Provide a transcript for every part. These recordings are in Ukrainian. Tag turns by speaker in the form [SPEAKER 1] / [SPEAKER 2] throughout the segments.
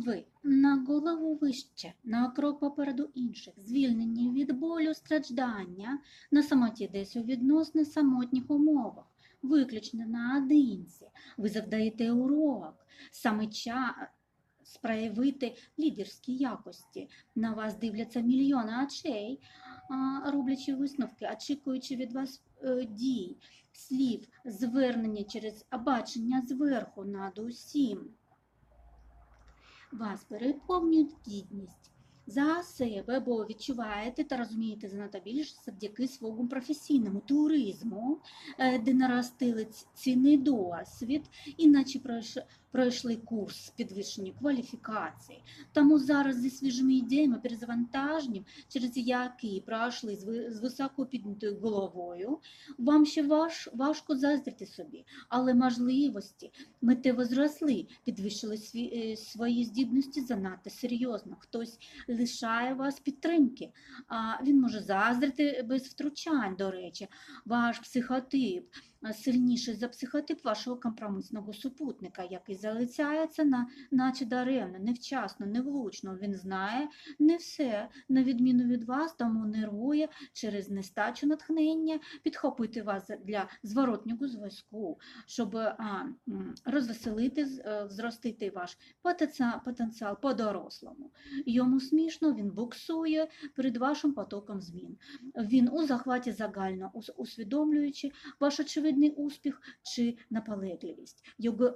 [SPEAKER 1] Ви на голову вище, на крок попереду інших, звільнені від болю, страждання, на самоті десь у відносно самотніх умовах, виключно наодинці. Ви завдаєте урок, саме час проявити лідерські якості. На вас дивляться мільйони очей, роблячи висновки, очікуючи від вас е, дій, слів, звернення через бачення зверху над усім. Вас переповнюють гідність за себе, бо відчуваєте та розумієте занадто більше завдяки своєму професійному туризму, е, де наростили цінний досвід, іначе пройш- пройшли курс підвищення кваліфікації. Тому зараз зі свіжими ідеями, перезавантаженням, через які пройшли з ви- високо піднятою головою, вам ще важ, важко заздрити собі, але можливості миттєво зросли, підвищили сві, е, свої здібності занадто серйозно. Хтось лишає вас підтримки. А він може заздрити без втручань, до речі. Ваш психотип сильніший за психотип вашого компромісного супутника, який залицяється на, наче даремно, невчасно, невлучно. Він знає не все, на відміну від вас, тому нервує через нестачу натхнення, підхопити вас для зворотнього зв'язку, щоб а, розвеселити, е, зростити ваш потенціал по-дорослому. Йому смішно, він буксує перед вашим потоком змін. Він у захваті загально усвідомлюючи ваш очевидний успіх чи наполегливість. Його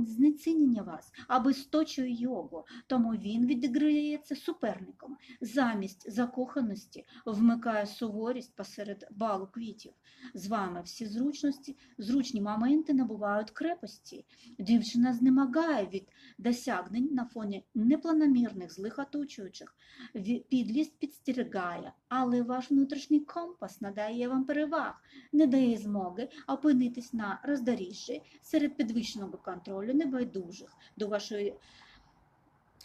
[SPEAKER 1] знецінення вас аби сточує його, тому він відіграється суперником. Замість закоханості вмикає суворість посеред балу квітів. З вами всі зручності, зручні моменти набувають крепості. Дівчина знемагає від досягнень на фоні непланомірних злих оточуючих. Підлість підстерігає, але ваш внутрішній компас надає вам переваг, не дає змоги опинитись на роздоріжжі серед підвищеного контролю небайдужих до вашої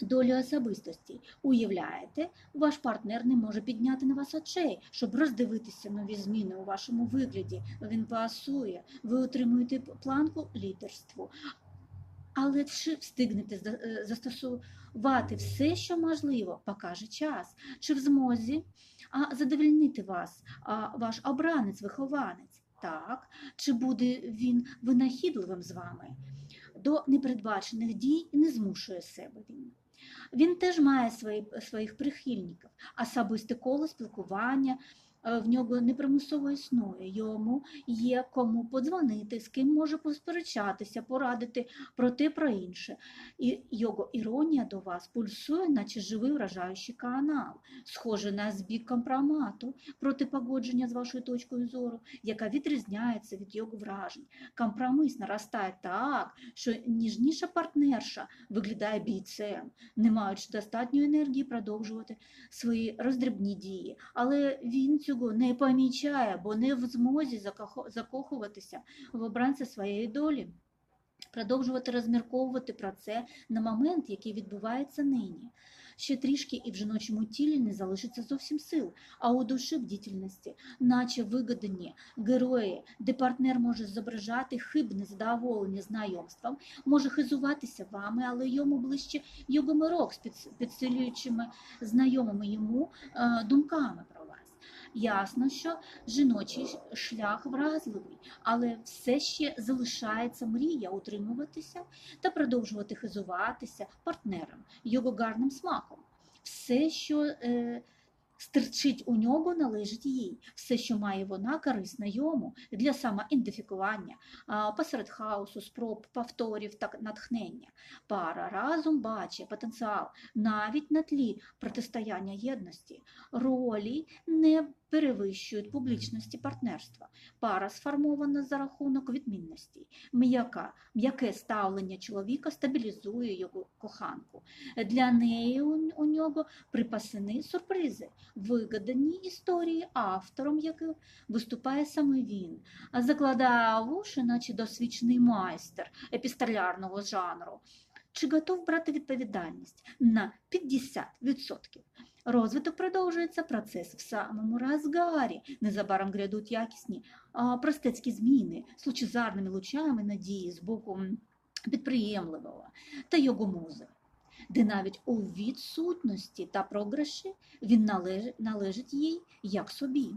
[SPEAKER 1] долі особистості. Уявляєте, ваш партнер не може підняти на вас очей, щоб роздивитися нові зміни у вашому вигляді. Він пасує, ви отримуєте планку лідерству. Але чи встигнете е, застосувати все, що можливо, покаже час, чи в змозі а, задовольнити вас, ваш обранець-вихованець, так, чи буде він винахідливим з вами? До непередбачених дій і не змушує себе він. Він теж має свої, своїх прихильників, особисте коло спілкування в нього непримусово існує. Йому є кому подзвонити, з ким може посперечатися, порадити про те, про інше. І його іронія до вас пульсує, наче живий вражаючий канал, схожий на збіг компромату проти погодження з вашою точкою зору, яка відрізняється від його вражень. Компроміс наростає так, що ніжніша партнерша виглядає бійцем, не маючи достатньої енергії продовжувати свої роздрібні дії. Але він цього не помічає, бо не в змозі закохуватися в обранця своєї долі. Продовжувати розмірковувати про це на момент, який відбувається нині. Ще трішки і в жіночому тілі не залишиться зовсім сил, а у душі бдітельності, наче вигадані герої, де партнер може зображати хибне задоволення знайомством, може хизуватися вами, але йому ближче його мирок з підсилюючими знайомими йому е, думками. Ясно, що жіночий шлях вразливий, але все ще залишається мрія утримуватися та продовжувати хизуватися партнером, його гарним смаком. Все, що е, стирчить у нього, належить їй. Все, що має вона, корисно йому для самоідентифікування, посеред хаосу, спроб, повторів та натхнення. Пара разом бачить потенціал навіть на тлі протистояння єдності. Ролі не перевищують публічності партнерства. Пара сформована за рахунок відмінностей. М'яка, м'яке ставлення чоловіка стабілізує його коханку. Для неї у, у нього припасені сюрпризи, вигадані історії, автором яких виступає саме він, а закладає вуші, наче досвідчений майстер епістолярного жанру. Чи готов брати відповідальність на 50%? Розвиток продовжується, процес в самому розгарі. Незабаром грядуть якісні а, простецькі зміни з лучезарними лучами надії з боку підприємливого та його музи. де навіть у відсутності та програші він належить, належить їй як собі.